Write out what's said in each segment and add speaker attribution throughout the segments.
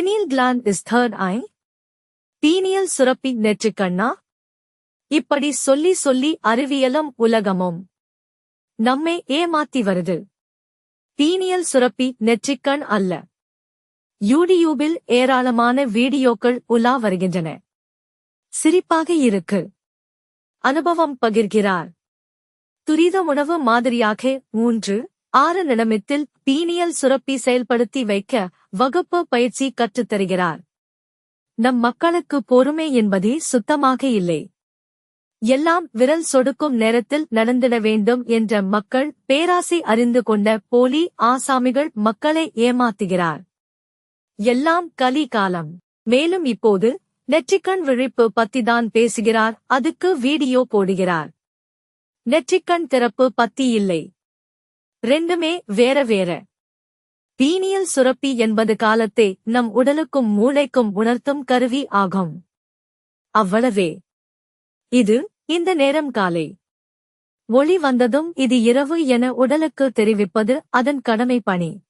Speaker 1: pineal gland is third eye. Pineal சுரப்பி நெற்றிக்கண்ணா இப்படி சொல்லி சொல்லி அறிவியலும் உலகமும் நம்மை ஏமாத்தி வருது. பீனியல் சுரப்பி நெற்றிக்கண் அல்ல. யூடியூபில் ஏராளமான வீடியோக்கள் உலா வருகின்றன. சிரிப்பாக இருக்கு. அனுபவம் பகிர்கிறார். துரித உணவு மாதிரியாக மூன்று ஆறு நிமிடத்தில் பீனியல் சுரப்பி செயல்படுத்தி வைக்க வகுப்பு பயிற்சி கற்றுத் தருகிறார். நம் மக்களுக்கு பொறுமை என்பதே சுத்தமாக இல்லை. எல்லாம் விரல் சொடுக்கும் நேரத்தில் நடந்திட வேண்டும் என்ற மக்கள் பேராசை அறிந்து கொண்ட போலி ஆசாமிகள் மக்களை ஏமாத்துகிறார். எல்லாம் கலி காலம். மேலும் இப்போது நெற்றிக்கண் விழிப்பு பத்திதான் பேசுகிறார் அதுக்கு வீடியோ போடுகிறார். நெற்றிக்கண் திறப்பு பத்தி இல்லை. ரெண்டுமே வேற வேற. பீனியல் சுரப்பி என்பது காலத்தை நம் உடலுக்கும் மூளைக்கும் உணர்த்தும் கருவி ஆகும். அவ்வளவே. இது இந்த நேரம் காலை. ஒளி வந்ததும் இது இரவு என உடலுக்கு தெரிவிப்பது அதன் கடமை பணி.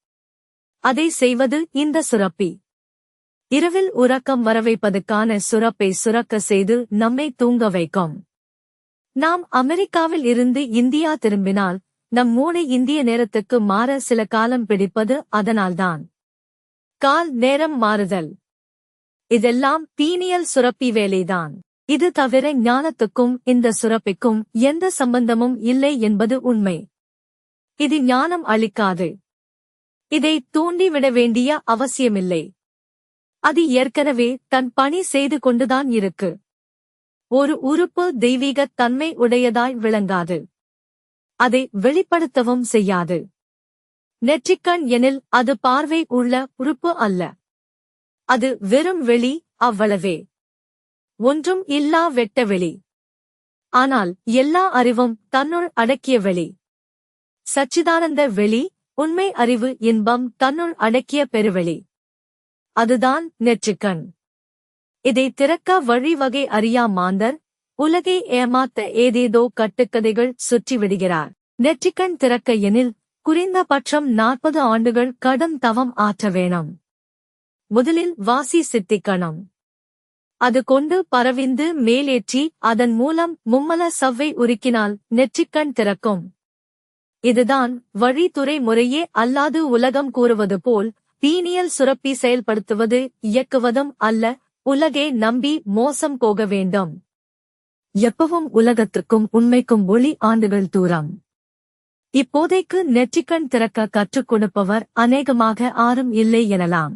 Speaker 1: அதை செய்வது இந்த சுரப்பி. இரவில் உறக்கம் வரவைப்பதற்கான சுரப்பை சுரக்க செய்து நம்மை தூங்க வைக்கும். நாம் அமெரிக்காவில் இருந்து இந்தியா திரும்பினால் நம் மூளை இந்திய நேரத்துக்கு மாற சில காலம் பிடிப்பது அதனால்தான். கால் நேரம் மாறுதல். இதெல்லாம் பீனியல் சுரப்பி வேலைதான். இது தவிர ஞானத்துக்கும் இந்த சுரப்பிக்கும் எந்த சம்பந்தமும் இல்லை என்பது உண்மை. இது ஞானம் அளிக்காது. இதை தூண்டிவிட வேண்டிய அவசியமில்லை. அது ஏற்கனவே தன் பணி செய்து கொண்டுதான் இருக்கு. ஒரு உறுப்பு தெய்வீகத் தன்மை உடையதாய் விளங்காது. அதை வெளிப்படுத்தவும் செய்யாது. நெற்றிக்கண் எனில் அது பார்வை உள்ள உறுப்பு அல்ல. அது வெறும் வெளி அவ்வளவே. ஒன்றும் இல்லா வெட்ட வெளி. ஆனால் எல்லா அறிவும் தன்னுள் அடக்கிய வெளி. சச்சிதானந்த வெளி உண்மை அறிவு இன்பம் தன்னுள் அடக்கிய பெருவெளி. அதுதான் நெற்றிக்கண். இதை திறக்க வழிவகை அறியா மாந்தர் உலகை ஏமாத்த ஏதேதோ கட்டுக்கதைகள் சுற்றி விடுகிறார். நெற்றிக்கண் திறக்க எனில் குறைந்தபட்சம் நாற்பது ஆண்டுகள் கடும் தவம் ஆற்ற வேணும். முதலில் வாசி சித்திக்கணும். அது கொண்டு பரவிந்து மேலேற்றி அதன் மூலம் மும்மல சவ்வை உருக்கினால் நெற்றிக்கண் திறக்கும். இதுதான் வழித்துறை முறையே அல்லாது உலகம் கூறுவது போல் தீனியல் சுரப்பி செயல்படுத்துவது இயக்குவதும் அல்ல உலகே நம்பி மோசம் போக வேண்டும். எப்பவும் உலகத்துக்கும் உண்மைக்கும் ஒளி ஆண்டுகள் தூரம். இப்போதைக்கு நெற்றிக்கண் திறக்க கற்றுக் கொடுப்பவர் அநேகமாக ஆறும் இல்லை எனலாம்.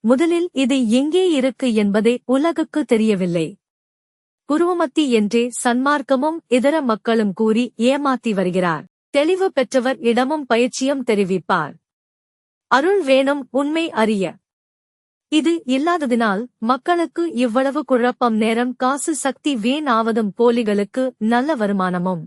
Speaker 1: முதலில் இது எங்கே இருக்கு என்பதை உலகுக்கு தெரியவில்லை. குருவமத்தி என்றே சன்மார்க்கமும் இதர மக்களும் கூறி ஏமாத்தி வருகிறார். தெளிவு பெற்றவர் இடமும் பயிற்சியும் தெரிவிப்பார். அருள் வேணும் உண்மை அறிய. இது இல்லாததினால் மக்களுக்கு இவ்வளவு குழப்பம் நேரம் காசு சக்தி வீண் ஆவதும் போலிகளுக்கு நல்ல வருமானமும்.